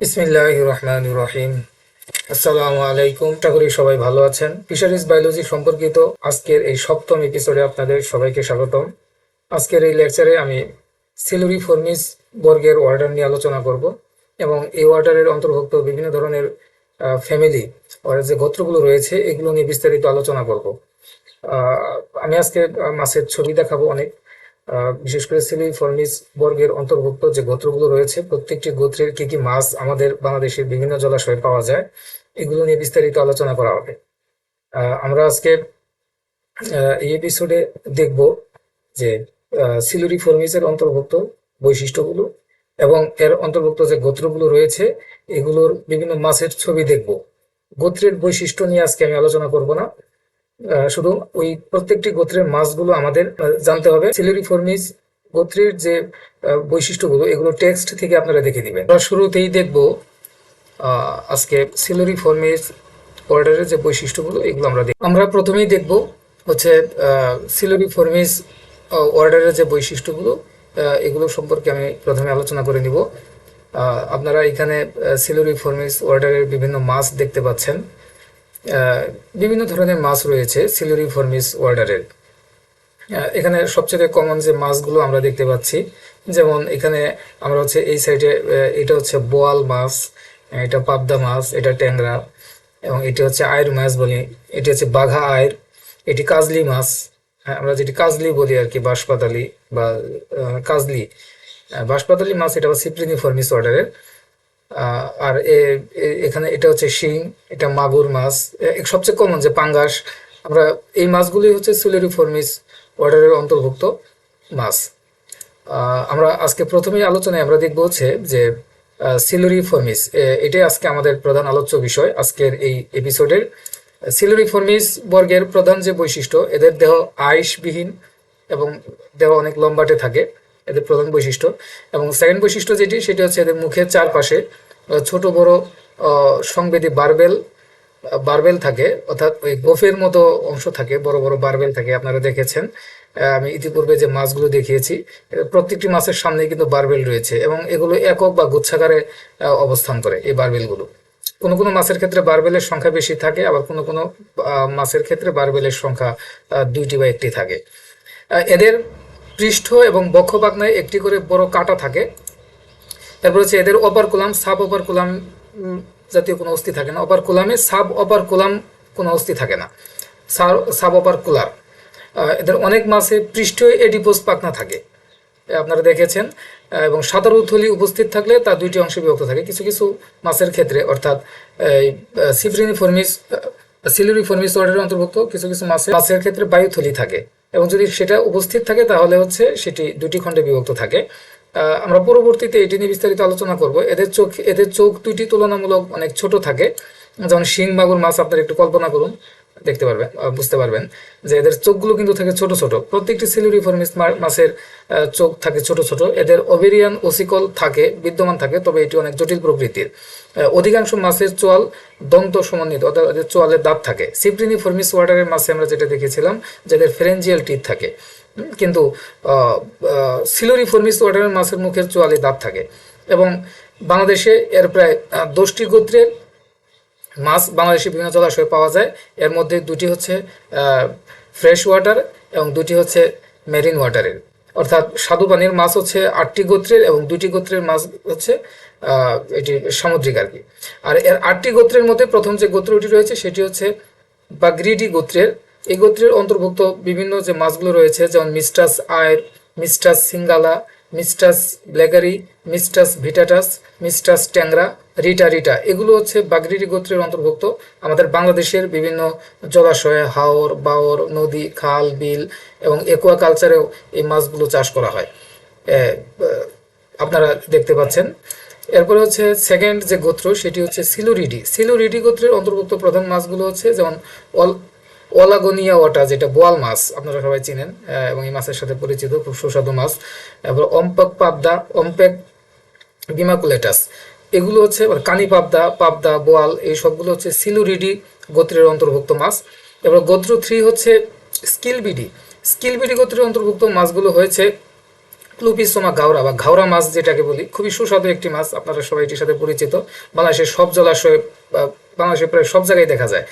বিসমিল্লাহ রহমান রহিম আসসালামু আলাইকুম আশা সবাই ভালো আছেন। ফিশারিজ বায়োলজি সম্পর্কিত আজকের এই সপ্তম এপিসোডে আপনাদের সবাইকে স্বাগতম। আজকের এই লেকচারে আমি সিলুরি ফর্মিস বর্গের অর্ডার নিয়ে আলোচনা করব এবং এই অর্ডারের অন্তর্ভুক্ত বিভিন্ন ধরনের ফ্যামিলি ওর যে গোত্রগুলো রয়েছে, এগুলো নিয়ে বিস্তারিত আলোচনা করব। আমি আজকে মাছের ছবি দেখাবো অনেক। বিশেষ করে সিলি ফর্মিস বর্গের অন্তর্ভুক্ত যে গোত্রগুলো রয়েছে, প্রত্যেকটি গোত্রের কি কি মাছ আমাদের বাংলাদেশের বিভিন্ন জলাশয়ে পাওয়া যায়, এগুলো নিয়ে বিস্তারিত আলোচনা করা হবে। আমরা আজকে এই এপিসোডে দেখব যে সিলুরি ফর্মিসের অন্তর্ভুক্ত বৈশিষ্ট্যগুলো এবং এর অন্তর্ভুক্ত যে গোত্রগুলো রয়েছে, এগুলোর বিভিন্ন মাছের ছবি দেখব। গোত্রের বৈশিষ্ট্য নিয়ে আজকে আমি আলোচনা করব না। শুধু ওই প্রত্যেকটি গোত্রের মাছগুলো আমাদের জানতে হবে। সিলুরি ফর্মিস গোত্রের যে বৈশিষ্ট্যগুলো, এগুলো টেক্সট থেকে আপনারা দেখে দিবেন আমরা শুরুতেই দেখব আজকে সিলুরি ফর্মিস অর্ডারের যে বৈশিষ্ট্যগুলো, এগুলো আমরা দেখব। আমরা প্রথমেই দেখব হচ্ছে সিলুরি ফর্মিস অর্ডারের যে বৈশিষ্ট্যগুলো এগুলো সম্পর্কে আমি প্রথমে আলোচনা করে নিব। আপনারা এখানে সিলুরি ফর্মিস অর্ডারের বিভিন্ন মাছ দেখতে পাচ্ছেন। বিভিন্ন ধরনের মাছ রয়েছে সিলুরি ফর্মিস ওয়ার্ডারের এখানে সবচেয়ে কমন যে মাছগুলো আমরা দেখতে পাচ্ছি যেমন এখানে আমরা হচ্ছে এই সাইডে এটা হচ্ছে বোয়াল মাছ এটা পাবদা মাছ এটা ট্যাংরা এবং এটি হচ্ছে আয়ের মাছ বলি এটি হচ্ছে বাঘা আয়ের এটি কাজলি মাছ হ্যাঁ, আমরা যেটি কাজলি বলি আর কি বাঁশপাতালি বা কাজলি। বাঁশপাতালি মাছ এটা সিপ্রিনি ফর্মিস অর্ডারের আর এখানে এটা হচ্ছে শিং, এটা মাগুর মাছ। সবচেয়ে কমন যে পাঙ্গাস, আমরা এই মাছগুলি হচ্ছে সিলেরি ফর্মিস অর্ডারের অন্তর্ভুক্ত মাছ। আমরা আজকে প্রথমেই আলোচনায় আমরা দেখব হচ্ছে যে সিলুরি ফর্মিস এটাই আজকে আমাদের প্রধান আলোচ্য বিষয় আজকের এই এপিসোডের সিলুরি ফর্মিস বর্গের প্রধান যে বৈশিষ্ট্য, এদের দেহ আইসবিহীন এবং দেহ অনেক লম্বাটে থাকে। এদের প্রধান বৈশিষ্ট্য। এবং সেকেন্ড বৈশিষ্ট্য যেটি, সেটি হচ্ছে এদের মুখের চারপাশে ছোট বড় সংবেদী বারবেল বারবেল থাকে, অর্থাৎ ওই গোফের মতো অংশ থাকে, বড় বড় বারবেল থাকে, আপনারা দেখেছেন। আমি ইতিপূর্বে যে মাছগুলো দেখিয়েছি প্রত্যেকটি মাছের সামনে কিন্তু বারবেল রয়েছে এবং এগুলো একক বা গুচ্ছাকারে অবস্থান করে এই বারবেলগুলো কোনো কোনো মাছের ক্ষেত্রে বারবেলের সংখ্যা বেশি থাকে, আবার কোনো কোনো মাছের ক্ষেত্রে বারবেলের সংখ্যা দুইটি বা একটি থাকে। এদের পৃষ্ঠ এবং বক্ষপাখনায় একটি করে বড় কাঁটা থাকে। তারপর হচ্ছে এদের অপার কুলাম সাব অপার কুলাম জাতীয় কোনো অস্থি থাকে না। অপার কুলামে সাব অপার কুলাম কোনো অস্থি থাকে না। সাব অপার কুলার এদের অনেক মাছে পৃষ্ঠে এডিপোস পাখনা থাকে। আপনারা দেখেছেন। এবং সাঁতার উথলি উপস্থিত থাকলে তা দুইটি অংশে বিভক্ত থাকে। কিছু কিছু মাছের ক্ষেত্রে, অর্থাৎ, এই সিপ্রিনি ফর্মিস সিলুরি ফর্মিস অর্ডারের অন্তর্ভুক্ত কিছু কিছু মাছের মাছের ক্ষেত্রে বায়ুথলি থাকে। এবং যদি সেটা উপস্থিত থাকে, তাহলে হচ্ছে সেটি দুটি খণ্ডে বিভক্ত থাকে। আমরা পরবর্তীতে এটি নিয়ে বিস্তারিত আলোচনা করব। এদের চোখ এদের চোখ দুটি তুলনামূলক অনেক ছোট থাকে। যেমন শিং, মাগুর মাছ আপনারা একটু কল্পনা করুন, দেখতে পারবেন বুঝতে পারবেন যে এদের চোখগুলো কিন্তু থাকে ছোট ছোট। প্রত্যেকটি সিলুরিফর্মিস মাছের চোখ থাকে ছোট ছোট। এদের ওভেরিয়ান ওসিকল থাকে, বিদ্যমান থাকে, তবে এটি অনেক জটিল প্রকৃতির। অধিকাংশ মাছের চোয়াল দন্ত সমন্বিত, অর্থাৎ চোয়ালের দাঁত থাকে। সিপ্রিনি ফর্মিস ওয়াটারের মাছে আমরা যেটা দেখেছিলাম, যাদের ফেরেঞ্জিয়াল টিথ থাকে। কিন্তু সিলোরি ফর্মিস ওয়াটারের মাছের মুখের চোয়ালে দাঁত থাকে। এবং বাংলাদেশে এর প্রায় দশটি গোত্রের মাছ বাংলাদেশের বিভিন্ন জলাশয়ে পাওয়া যায়। এর মধ্যে দুটি হচ্ছে ফ্রেশ ওয়াটার এবং দুটি হচ্ছে মেরিন ওয়াটারের অর্থাৎ স্বাদু পানির মাছ হচ্ছে আটটি গোত্রের এবং দুটি গোত্রের মাছ হচ্ছে এটি সামুদ্রিক আর কি। আর এর আটটি গোত্রের মধ্যে প্রথম যে গোত্রটি রয়েছে সেটি হচ্ছে বাগ্রিডি গোত্রের। এই গোত্রের অন্তর্ভুক্ত বিভিন্ন যে মাছগুলো রয়েছে, যেমন মিস্টাস আয়ের মিস্টাস সিঙ্গালা, মিস্টাস ব্ল্যাগারি মিস্টাস ভিটাটাস, মিস্টাস ট্যাংরা, রিটা রিটা, এগুলো হচ্ছে বাগরিডি গোত্রের অন্তর্ভুক্ত। আমাদের বাংলাদেশের বিভিন্ন জলাশয়ে, হাওর, বাওর, নদী, খাল, বিল এবং একুয়াকালচারেও এই মাছগুলো চাষ করা হয়। আপনারা দেখতে পাচ্ছেন। এরপরে হচ্ছে সেকেন্ড যে গোত্র, সেটি হচ্ছে সিলুরিডি। সিলুরিডি গোত্রের অন্তর্ভুক্ত প্রধান মাছগুলো হচ্ছে যেমন অল, ওলাগোনিয়া ওয়াটা, যেটা বোয়াল মাছ, আপনারা সবাই চিনেন এবং এই মাছের সাথে পরিচিত, খুব সুস্বাদু মাছ। তারপর অম্পক পাবদা, অম্পেক বিমাকুলেটাস এগুলো হচ্ছে কানি পাবদা পাবদা, বোয়াল, এই সবগুলো হচ্ছে সিলুরিডি গোত্রের অন্তর্ভুক্ত মাছ। এবার গোত্র থ্রি হচ্ছে স্কিলবিডি। স্কিলবিডি গোত্রের অন্তর্ভুক্ত মাছগুলো হয়েছে ক্লুপিসোমা ঘাওড়া বা ঘাওড়া মাছ যেটাকে বলি। খুবই সুস্বাদু একটি মাছ, আপনারা সবাই এটির সাথে পরিচিত। বাংলাদেশের সব জলাশয়ে বা বাংলাদেশের প্রায় সব জায়গায় দেখা যায়,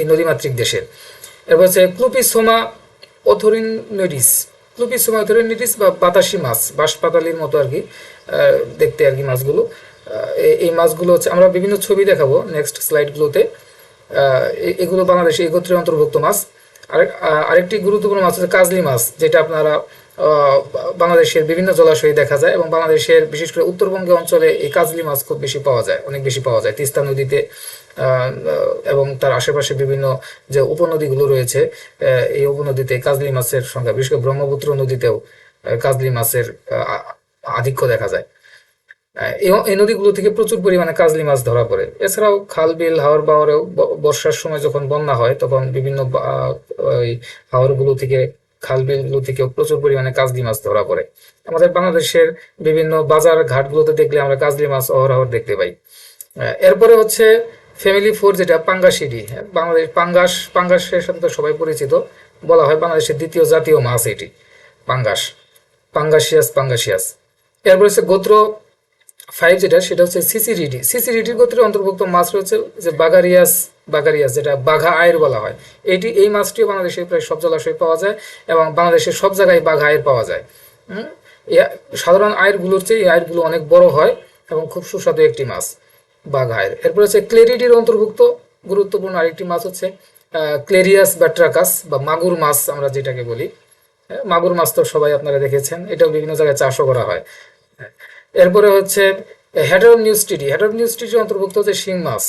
এই নদীমাতৃক দেশের এরপর হচ্ছে ক্লুপিসোমা অথরিনিডিস ক্লুপিসোমা অথরিনিডিস বা বাতাসি মাছ, বাঁশপাতালির মতো আর কি দেখতে আর কি মাছগুলো। এই- মাছগুলো হচ্ছে, আমরা বিভিন্ন ছবি দেখাবো নেক্সট স্লাইডগুলোতে এগুলো বাংলাদেশে একত্রে অন্তর্ভুক্ত মাছ। আরেক আরেকটি গুরুত্বপূর্ণ মাছ হচ্ছে কাজলি মাছ, যেটা আপনারা বাংলাদেশের বিভিন্ন জলাশয়ে দেখা যায় এবং বাংলাদেশের বিশেষ করে উত্তরবঙ্গে অঞ্চলে এই কাজলি মাছ খুব বেশি পাওয়া যায়, অনেক বেশি পাওয়া যায়। তিস্তা নদীতে এবং তার আশেপাশে বিভিন্ন যে উপনদীগুলো রয়েছে এই উপনদীতে কাজলি মাছের সংখ্যা, বিশেষ করে ব্রহ্মপুত্র নদীতেও কাজলি মাছের আধিক্য দেখা যায়। এই নদীগুলো থেকে প্রচুর পরিমাণে কাজলি মাছ ধরা পড়ে। এছাড়াও খাল, বিল, হাওর বাওয়ারেও বর্ষার সময় যখন বন্যা হয়, তখন বিভিন্ন হাওরগুলো থেকে খাল বিলগুলো থেকেও প্রচুর পরিমাণে কাজলি মাছ ধরা পড়ে। আমাদের বাংলাদেশের বিভিন্ন বাজার ঘাটগুলোতে দেখলে আমরা কাজলি মাছ অহরহ দেখতে পাই। এরপরে হচ্ছে ফ্যামিলি ফোর যেটা পাঙ্গাসিডি হ্যাঁ, বাংলাদেশ পাঙ্গাস পাঙ্গাসের সাথে তো সবাই পরিচিত। বলা হয় বাংলাদেশের দ্বিতীয় জাতীয় মাছ এটি পাঙ্গাস। পাঙ্গাসিয়াস পাঙ্গাসিয়াস। এরপর হচ্ছে গোত্র ফাইভ যেটা সেটা হচ্ছে সিসিডিডি সিসিডিডির গোত্রের অন্তর্ভুক্ত মাছ রয়েছে যে বাগারিয়াস বাগারিয়াস, যেটা বাঘা আয়ের বলা হয়। এটি, এই মাছটিও বাংলাদেশের প্রায় সব জলাশয়ে পাওয়া যায় এবং বাংলাদেশের সব জায়গায় বাঘা আয়ের পাওয়া যায়। সাধারণ আয়েরগুলোর চেয়ে এই আয়েরগুলো অনেক বড় হয় এবং খুব সুস্বাদু একটি মাছ, বাঘা আয়ের। এরপর হচ্ছে ক্লেরিডির অন্তর্ভুক্ত গুরুত্বপূর্ণ আরেকটি মাছ হচ্ছে ক্লেরিয়াস ব্যাট্রাকাস বা মাগুর মাছ আমরা যেটাকে বলি। মাগুর মাছ তো সবাই আপনারা দেখেছেন, এটাও বিভিন্ন জায়গায় চাষও করা হয়। এরপরে হচ্ছে হেডার নিউজটিডি হেডার নিউজটিডির অন্তর্ভুক্ত হচ্ছে শিং মাছ।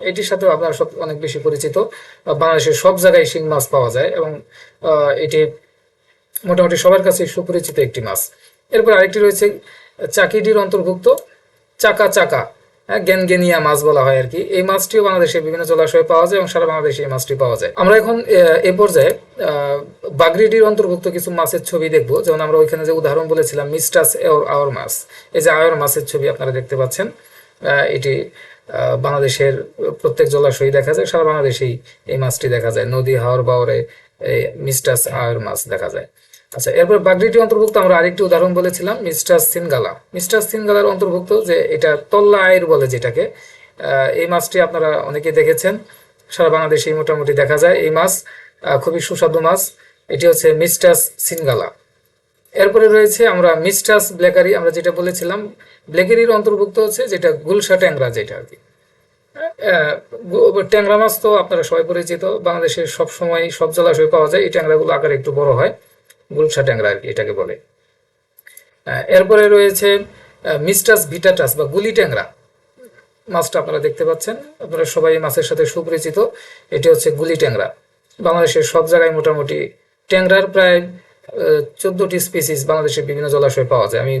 এটির সাথে আপনারা সব অনেক বেশি পরিচিত। বাংলাদেশের সব জায়গায় শিং মাছ পাওয়া যায় এবং এটি মোটামুটি সবার কাছে সুপরিচিত একটি মাছ। এরপর আরেকটি রয়েছে, চাকিডির অন্তর্ভুক্ত চাকা চাকা হ্যাঁ গেনগেনিয়া মাছ বলা হয় আর কি। এই মাছটিও বাংলাদেশের বিভিন্ন জলাশয়ে পাওয়া যায় এবং সারা বাংলাদেশে এই মাছটি পাওয়া যায়। আমরা এখন, এ পর্যায়ে বাগরিডির অন্তর্ভুক্ত কিছু মাছের ছবি দেখব। যেমন আমরা ওইখানে যে উদাহরণ বলেছিলাম, মিস্টাস আওয়ার মাছ। এই যে আওয়ার মাছের ছবি আপনারা দেখতে পাচ্ছেন এটি বাংলাদেশের প্রত্যেক জলাশয়ে দেখা যায়, সারা বাংলাদেশেই এই মাছটি দেখা যায়। নদী, হাওর বাওরে এই মিস্টাস আওয়ার মাছ দেখা যায়। আচ্ছা এরপর বাগরিটি অন্তর্ভুক্ত আমরা আরেকটি উদাহরণ বলেছিলাম, মিস্টার সিনগালা। মিস্টার সিনগালার অন্তর্ভুক্ত যে এটা তল্লা আয়ের বলে যেটাকে এই মাছটি আপনারা অনেকে দেখেছেন, সারা বাংলাদেশেই মোটামুটি দেখা যায়। এই মাছ খুবই সুস্বাদু মাছ। এটি হচ্ছে মিস্টাস সিনগালা। এরপরে রয়েছে আমরা মিস্টাস ব্ল্যাকারি, আমরা যেটা বলেছিলাম, ব্ল্যাকারির অন্তর্ভুক্ত হচ্ছে যেটা গুলশা ট্যাংরা যেটা আর কি। ট্যাংরা মাছ তো আপনারা সবাই পরিচিত বাংলাদেশের সব সময় সব জলাশয়ে পাওয়া যায়, এই ট্যাংরাগুলো আকারে একটু বড় হয়, গুলশা ট্যাংরা আর কি এটাকে বলে। এরপরে রয়েছে মিস্টাস ভিটাটাস বা গুলি ট্যাংরা। মাছটা আপনারা দেখতে পাচ্ছেন, আপনারা সবাই মাছের সাথে সুপরিচিত, এটি হচ্ছে গুলি ট্যাংরা। বাংলাদেশের সব জায়গায় মোটামুটি ট্যাংরার প্রায় চোদ্দটি স্পিসিস বাংলাদেশের বিভিন্ন জলাশয়ে পাওয়া যায়। আমি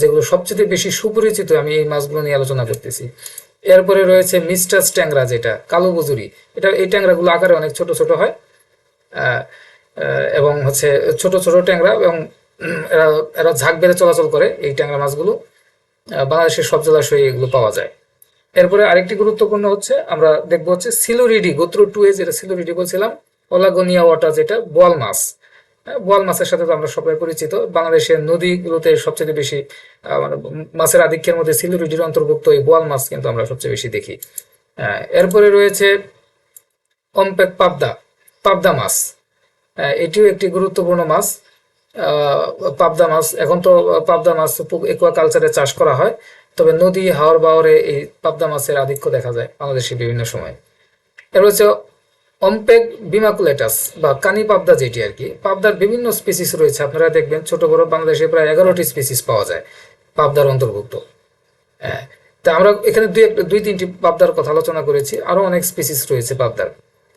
যেগুলো সবচেয়ে বেশি সুপরিচিত, আমি এই মাছগুলো নিয়ে আলোচনা করতেছি। এরপরে রয়েছে মিস্টাস ট্যাংরা যেটা, কালো বুজুরি। এটা, এই ট্যাংরাগুলো আকারে অনেক ছোট ছোট হয়। এবং হচ্ছে ছোট ছোট ট্যাংরা এবং এরা এরা ঝাঁক বেড়ে চলাচল করে এই ট্যাংরা মাছগুলো। বাংলাদেশের সব জলাশয়ে এগুলো পাওয়া যায়। এরপরে আরেকটি গুরুত্বপূর্ণ হচ্ছে, আমরা দেখব হচ্ছে সিলোরিডি, গোত্র টু এ যেটা সিলোরিডি বলছিলাম অলাগনিয়া ওয়াটা যেটা, বোয়াল মাছ। বোয়াল মাছের সাথে তো আমরা সবাই পরিচিত। বাংলাদেশের নদীগুলোতে সবচেয়ে বেশি মানে মাছের আধিক্যের মধ্যে সিলোরিডির অন্তর্ভুক্ত এই বোয়াল মাছ কিন্তু আমরা সবচেয়ে বেশি দেখি। এরপরে রয়েছে অম্পেক পাবদা পাবদা মাছ। এটিও একটি গুরুত্বপূর্ণ মাছ। পাবদা মাছ, এখন তো পাবদা মাছ একুয়াকালচারে চাষ করা হয়, তবে নদী হাওর বাওরে এই পাবদা মাছের আধিক্য দেখা যায় বাংলাদেশে বিভিন্ন সময়। এর হচ্ছে অম্পেক বিমাকুলেটাস বা কানি পাবদা যেটি আর কি, পাবদার বিভিন্ন স্পিসিস রয়েছে। আপনারা দেখবেন ছোট বড় বাংলাদেশে প্রায় এগারোটি স্পিসিস পাওয়া যায় পাবদার অন্তর্ভুক্ত। হ্যাঁ তা আমরা এখানে দুই একটা, দুই তিনটি পাবদার কথা আলোচনা করেছি আরও অনেক স্পিসিস রয়েছে পাবদার।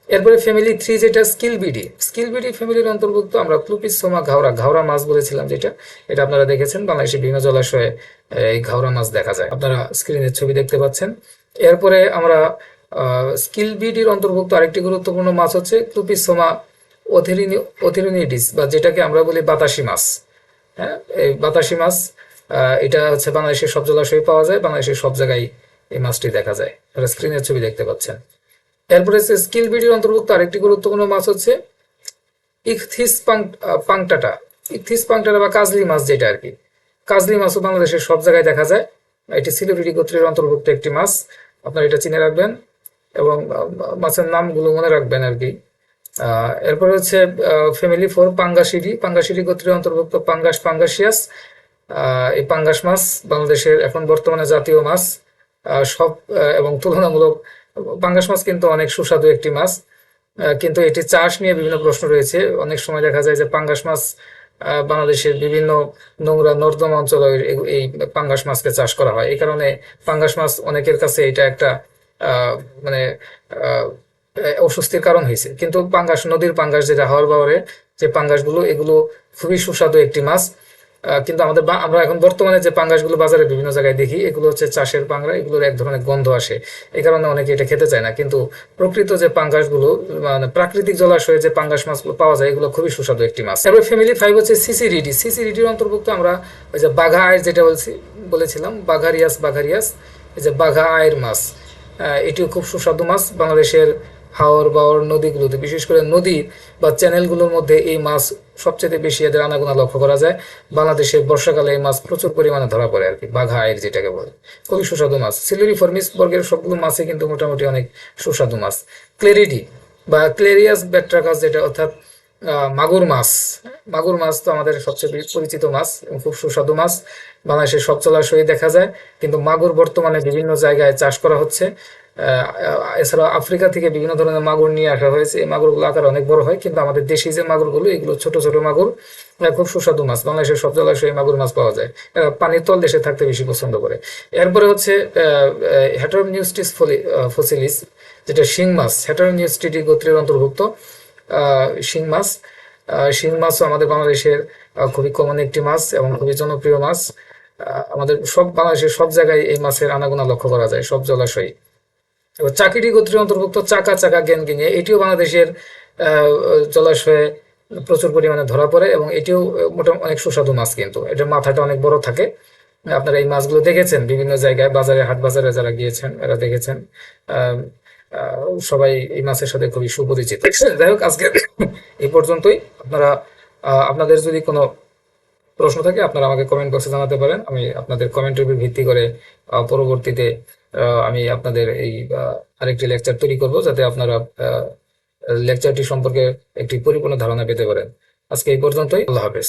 এরপরে ফ্যামিলি থ্রি যেটা স্কিল বিডি স্কিল বিডি ফ্যামিলির অন্তর্ভুক্ত আমরা ক্লুপিস সোমা ঘাওড়া ঘাওড়া মাছ বলেছিলাম যেটা, এটা আপনারা দেখেছেন বাংলাদেশের বিভিন্ন জলাশয়ে এই ঘাওড়া মাছ দেখা যায়। আপনারা স্ক্রিনের ছবি দেখতে পাচ্ছেন। এরপরে আমরা স্কিল বিডির অন্তর্ভুক্ত আরেকটি গুরুত্বপূর্ণ মাছ হচ্ছে ক্লুপিস সোমা ওথেরিনি ওথেরিনিডিস বা যেটাকে আমরা বলি বাতাসি মাছ। হ্যাঁ এই বাতাসি মাছ এটা হচ্ছে বাংলাদেশের সব জলাশয়ে পাওয়া যায়, বাংলাদেশের সব জায়গায় এই মাছটি দেখা যায়। স্ক্রিনের ছবি দেখতে পাচ্ছেন। এরপরে হচ্ছে স্কিল বিডির অন্তর্ভুক্ত আরেকটি গুরুত্বপূর্ণ মাছ হচ্ছে ইকথিস পাংটাটা। ইথিস পাংটারা বা কাজলি মাছ যেটা আর কি। কাজলি মাছও বাংলাদেশের সব জায়গায় দেখা যায়। এটি সিলিগুড়ি গোত্রের অন্তর্ভুক্ত একটি মাছ। আপনারা এটা চিনে রাখবেন। এবং মাছের নামগুলো মনে রাখবেন আর কি। এরপরে হচ্ছে ফ্যামিলি ফোর পাঙ্গাসিরি পাঙ্গাসিরি গোত্রের অন্তর্ভুক্ত পাঙ্গাস পাঙ্গাসিয়াস এই পাঙ্গাস মাছ বাংলাদেশের এখন বর্তমানে জাতীয় মাছ। সব এবং তুলনামূলক পাঙ্গাস মাছ কিন্তু অনেক সুস্বাদু একটি মাছ। কিন্তু এটি চাষ নিয়ে বিভিন্ন প্রশ্ন রয়েছে। অনেক সময় দেখা যায় যে পাঙ্গাস মাছ বাংলাদেশের বিভিন্ন নোংরা নর্দমা অঞ্চলে এই- পাঙ্গাস মাছকে চাষ করা হয়। এই কারণে পাঙ্গাস মাছ অনেকের কাছে এটা একটা মানে অস্বস্তির কারণ হয়েছে। কিন্তু পাঙ্গাস, নদীর পাঙ্গাস যেটা হাওর বাওয়ারে যে পাঙ্গাসগুলো, এগুলো খুবই সুস্বাদু একটি মাছ। কিন্তু আমাদের আমরা এখন বর্তমানে যে পাঙ্গাসগুলো বাজারে বিভিন্ন জায়গায় দেখি, এগুলো হচ্ছে চাষের পাঙ্গা, এগুলোর এক ধরনের গন্ধ আসে। এই কারণে অনেকে এটা খেতে চায় না। কিন্তু প্রকৃত যে পাঙ্গাসগুলো মানে প্রাকৃতিক জলাশয়ে যে পাঙ্গাস মাছগুলো পাওয়া যায়, এগুলো খুবই সুস্বাদু একটি মাছ। এবার ফ্যামিলি ফাইভ হচ্ছে সিসিরিডি। সিসিরিডির অন্তর্ভুক্ত আমরা ওই যে বাঘা আয়ের যেটা বলছি, বলেছিলাম বাঘারিয়াস বাঘারিয়াস এই যে বাঘা আয়ের মাছ। এটিও খুব সুস্বাদু মাছ বাংলাদেশের হাওর বাওর নদীগুলোতে। বিশেষ করে নদী বা চ্যানেলগুলোর মধ্যে এই মাছ সবচেয়ে বেশি এদের আনাগোনা লক্ষ্য করা যায়। বাংলাদেশে বর্ষাকালে এই মাছ প্রচুর পরিমাণে ধরা পড়ে আর কি, বাঘা আয়ের যেটাকে বলে। খুবই সুস্বাদু মাছ। সিলুরি ফর্মিস বর্গের সবগুলো মাছই কিন্তু মোটামুটি অনেক সুস্বাদু মাছ। ক্লেরিডি বা ক্লেরিয়াস ব্যাট্রাকাস যেটা অর্থাৎ মাগুর মাছ। মাগুর মাছ তো আমাদের সবচেয়ে পরিচিত মাছ এবং খুব সুস্বাদু মাছ। বাংলাদেশের সব জলাশয়ে দেখা যায়, কিন্তু মাগুর বর্তমানে বিভিন্ন জায়গায় চাষ করা হচ্ছে। এছাড়া আফ্রিকা থেকে বিভিন্ন ধরনের মাগুর নিয়ে আসা হয়েছে। এই মাগুরগুলো আকার অনেক বড় হয়, কিন্তু আমাদের দেশি যে মাগুরগুলো, এগুলো ছোট ছোট মাগুর খুব সুস্বাদু মাছ। বাংলাদেশের সব জলাশয়ে মাগুর মাছ পাওয়া যায়। পানির তল দেশে থাকতে বেশি পছন্দ করে। এরপরে হচ্ছে হ্যাটারনিউস্টিস ফসিলিস যেটা শিং মাছ। হ্যাটারনিউস্টিটি গোত্রের অন্তর্ভুক্ত শিং মাছ। শিং মাছও আমাদের বাংলাদেশের খুবই কমন একটি মাছ এবং খুবই জনপ্রিয় মাছ। আমাদের সব বাংলাদেশের সব জায়গায় এই মাছের আনাগোনা লক্ষ্য করা যায়, সব জলাশয়ে। এবার চাকিরি গোত্রের অন্তর্ভুক্ত চাকা চাকা গিনে এটিও বাংলাদেশের জলাশয়ে প্রচুর পরিমাণে ধরা পড়ে এবং এটিও মোটামুটি অনেক সুস্বাদু মাছ কিন্তু। এটার মাথাটা অনেক বড় থাকে। আপনারা এই মাছগুলো দেখেছেন বিভিন্ন জায়গায়, বাজারে, হাট বাজারে যারা গিয়েছেন, এরা দেখেছেন। সবাই এই মাছের সাথে খুবই সুপরিচিত। যাই হোক, আজকে এই পর্যন্তই। আপনারা আপনাদের যদি কোনো প্রশ্ন থাকে, আপনারা আমাকে কমেন্ট বক্সে জানাতে পারেন। আমি আপনাদের কমেন্টের উপর ভিত্তি করে পরবর্তীতে আমি আপনাদের এই আরেকটি লেকচার তৈরি করব, যাতে আপনারা লেকচারটি সম্পর্কে একটি পরিপূর্ণ ধারণা পেতে পারেন। আজকে এই পর্যন্তই। আল্লাহ হাফেজ।